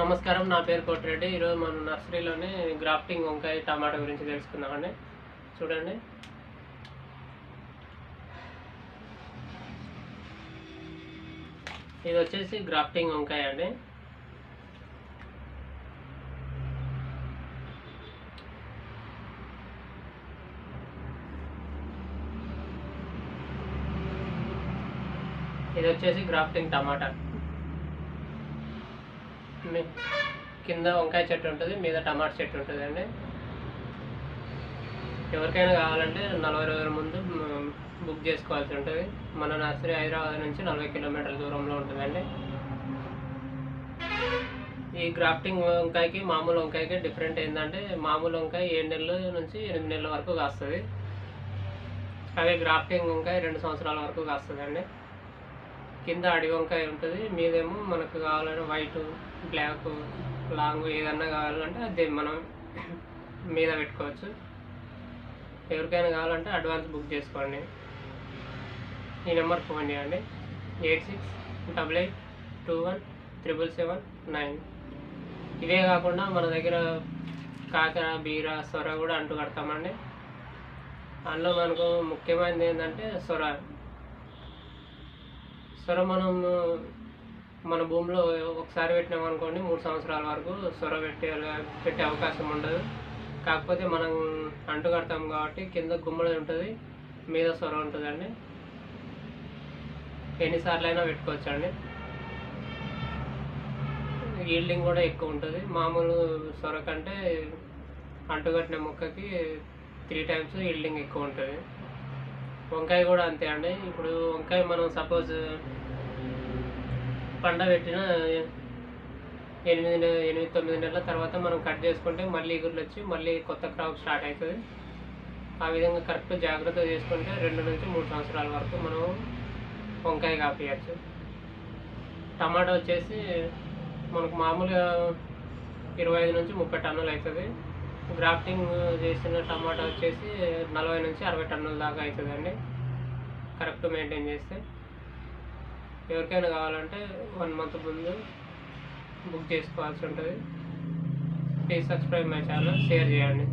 నమస్కారం నా పేరు కోటిరెడ్డి. ఈరోజు మనం నర్సరీలోనే గ్రాఫ్టింగ్ వంకాయ టమాటా గురించి తెలుసుకుందామండి. చూడండి. ఇది వచ్చేసి గ్రాఫ్టింగ్ వంకాయ అండి. ఇది వచ్చేసి గ్రాఫ్టింగ్ టమాటా. కింద వంకాయ చెట్టు ఉంటుంది మీద టమాటా చెట్టు ఉంటుంది అండి ఎవరికైనా కావాలంటే నలభై రోజుల ముందు బుక్ చేసుకోవాల్సి ఉంటుంది. మన నర్సరీ హైదరాబాద్ నుంచి నలభై కిలోమీటర్ల దూరంలో ఉంటుందండి. ఈ గ్రాఫ్టింగ్ వంకాయకి మామూలు వంకాయకి డిఫరెంట్ ఏంటంటే మామూలు వంకాయ ఏడు నెలల నుంచి ఎనిమిది నెలల వరకు కాస్తుంది. అదే గ్రాఫ్టింగ్ వంకాయ రెండు సంవత్సరాల వరకు కాస్తుందండి. కింద అడి వంకాయ ఉంటుంది మీదేమో మనకు కావాలంటే వైట్ బ్లాక్ లాంగ్ ఏదన్నా కావాలంటే అది మనం మీద పెట్టుకోవచ్చు. ఎవరికైనా కావాలంటే అడ్వాన్స్ బుక్ చేసుకోండి. ఈ నెంబర్ ఫోన్ చేయండి. Eight six double eight two one triple seven nine. ఇవే కాకుండా మన దగ్గర కాకర బీర సొర కూడా అంటు కడతామండి. అందులో మనకు ముఖ్యమైనది ఏంటంటే సొర. సొర మనం మన భూమిలో ఒకసారి పెట్టినాం అనుకోండి మూడు సంవత్సరాల వరకు సొర పెట్టే పెట్టే అవకాశం ఉండదు. కాకపోతే మనం అంటు కడతాం కాబట్టి కింద గుమ్మడి ఉంటుంది మీద సొర ఉంటుందండి. ఎన్నిసార్లు అయినా పెట్టుకోవచ్చండి. ఈల్డింగ్ కూడా ఎక్కువ ఉంటుంది. మామూలు సొర కంటే అంటుకట్టిన మొక్కకి త్రీ టైమ్స్ ఈల్డింగ్ ఎక్కువ ఉంటుంది. వంకాయ కూడా అంతే అండి. ఇప్పుడు వంకాయ మనం సపోజ్ పండ పెట్టిన ఎనిమిది ఎనిమిది తొమ్మిది నెలల తర్వాత మనం కట్ చేసుకుంటే మళ్ళీ ఇగుర్లు వచ్చి మళ్ళీ కొత్త క్రాప్ స్టార్ట్ అవుతుంది ఆ విధంగా కరెక్ట్ జాగ్రత్త చేసుకుంటే రెండు నుంచి మూడు సంవత్సరాల వరకు మనం వంకాయ కాపీయచ్చు. టమాటా వచ్చేసి మనకు మామూలుగా ఇరవై ఐదు నుంచి ముప్పై టన్నులు అవుతుంది గ్రాఫ్టింగ్ చేసిన టమాటా వచ్చేసి నలభై నుంచి అరవై టన్నుల దాకా అవుతుందండి. కరెక్ట్ మెయింటైన్ చేస్తే. ఎవరికైనా కావాలంటే వన్ మంత్ ముందు బుక్ చేసుకోవాల్సి ఉంటుంది. Please subscribe my channel share చేయండి.